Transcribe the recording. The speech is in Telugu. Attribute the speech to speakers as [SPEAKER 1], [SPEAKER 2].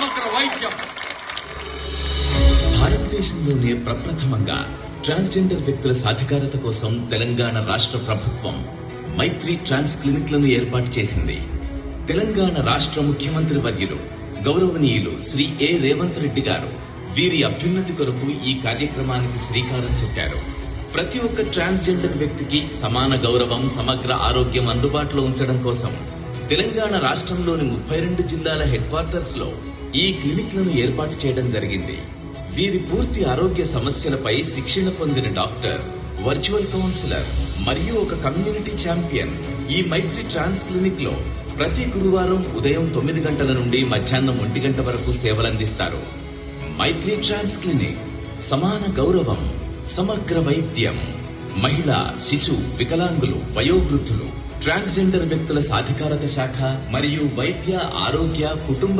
[SPEAKER 1] సమగ్ర వైద్యం.
[SPEAKER 2] భారతదేశంలోనే ప్రప్రథమంగా ట్రాన్స్జెండర్ వ్యక్తుల సాధికారత కోసం తెలంగాణ రాష్ట్ర ప్రభుత్వం మైత్రి ట్రాన్స్ క్లినిక్లను ఏర్పాటు చేసింది. తెలంగాణ రాష్ట్ర ముఖ్యమంత్రి వర్యులు గౌరవనీయులు శ్రీ ఏ రేవంత్ రెడ్డి గారు వీరి అభ్యున్నతి కొరకు ఈ కార్యక్రమానికి శ్రీకారం చుట్టారు. ప్రతి ఒక్క ట్రాన్స్జెండర్ వ్యక్తికి సమాన గౌరవం సమగ్ర ఆరోగ్యం అందుబాటులో ఉంచడం కోసం తెలంగాణ రాష్ట్రంలోని ముప్పై రెండు జిల్లాల హెడ్ క్వార్టర్స్లో ఈ క్లినిక్లను ఏర్పాటు చేయడం జరిగింది. వీరి పూర్తి ఆరోగ్య సమస్యలపై శిక్షణ పొందిన డాక్టర్ వర్చువల్ కౌన్సిలర్ మరియు ఒక కమ్యూనిటీ ఛాంపియన్ ఈ మైత్రి ట్రాన్స్ క్లినిక్లో ప్రతి గురువారం ఉదయం తొమ్మిది గంటల నుండి మధ్యాహ్నం ఒంటి గంట వరకు సేవలందిస్తారు. మైత్రి ట్రాన్స్ క్లినిక్ సమాన గౌరవం సమగ్ర వైద్యం మహిళ శిశు వికలాంగులు వయోవృద్ధులు ట్రాన్స్జెండర్ వ్యక్తుల సాధికారత శాఖ మరియు వైద్య ఆరోగ్య కుటుంబ